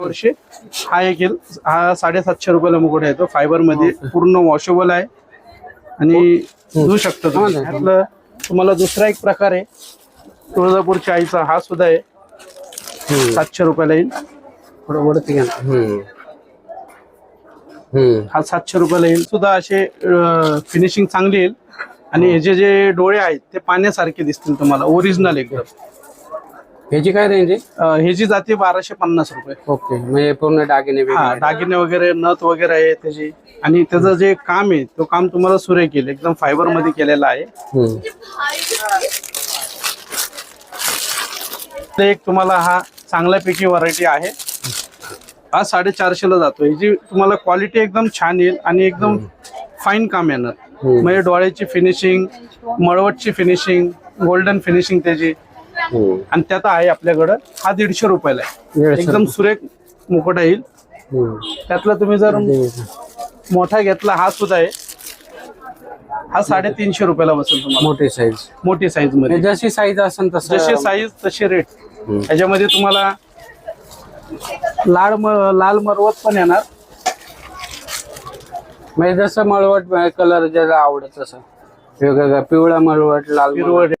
वर्षे. हा एक येईल हा साडेसातशे रुपयाला मुकुट येतो फायबरमध्ये पूर्ण वॉशेबल आहे. आणि धुवू शकता तुम्ही. ह्यातलं तुम्हाला दुसरा एक प्रकार आहे. तुळजापूरच्या आईचा हा सुद्धा आहे. सातशे रुपयाला येईल. थोडं वरती घ्या. हा सातशे रुपयाला येईल. सुद्धा असे फिनिशिंग चांगली येईल. आणि हे जे जे डोळे आहेत ते पाण्यासारखे दिसतील तुम्हाला. ओरिजिनल एकदम. ह्याची काय रेंज आहे अं, हे जी जाते बाराशे पन्नास रुपये ओके म्हणजे पूर्ण दागिने हा वगैरे. दागिने वगैरे नथ वगैरे आहे त्याची आणि त्याचं जे काम आहे तो काम तुम्हाला सुरेख केलं एकदम फायबरमध्ये केलेलं आहे हम्म. ते एक तुम्हाला हा चांगल्यापैकी व्हरायटी आहे हा साडेचारशे ला जातो याची तुम्हाला क्वालिटी एकदम छान येईल आणि एकदम फाईन काम येणार हम्म. म्हणजे डोळ्याची फिनिशिंग मळवटची फिनिशिंग गोल्डन फिनिशिंग त्याची. आणि त्यात आहे आपल्याकडं हा दीडशे रुपयाला आहे. एकदम सुरेख मुकुट येईल हम्म. त्यातला तुम्ही जर मोठा घेतला हा सुद्धा आहे. हा साडेतीनशे रुपयाला बसेल तुम्हाला. मोठी साईज मोठी साईजमध्ये. जशी साईज असेल तसं जशी साईज तशी रेट हम्म. याच्यामध्ये तुम्हाला लाल लाल मरवत पण येणार. म्हणजे जसं मळवट कलर ज्याला आवडत तसं. वेगवेगळा पिवळा मळवट लाल हिरवट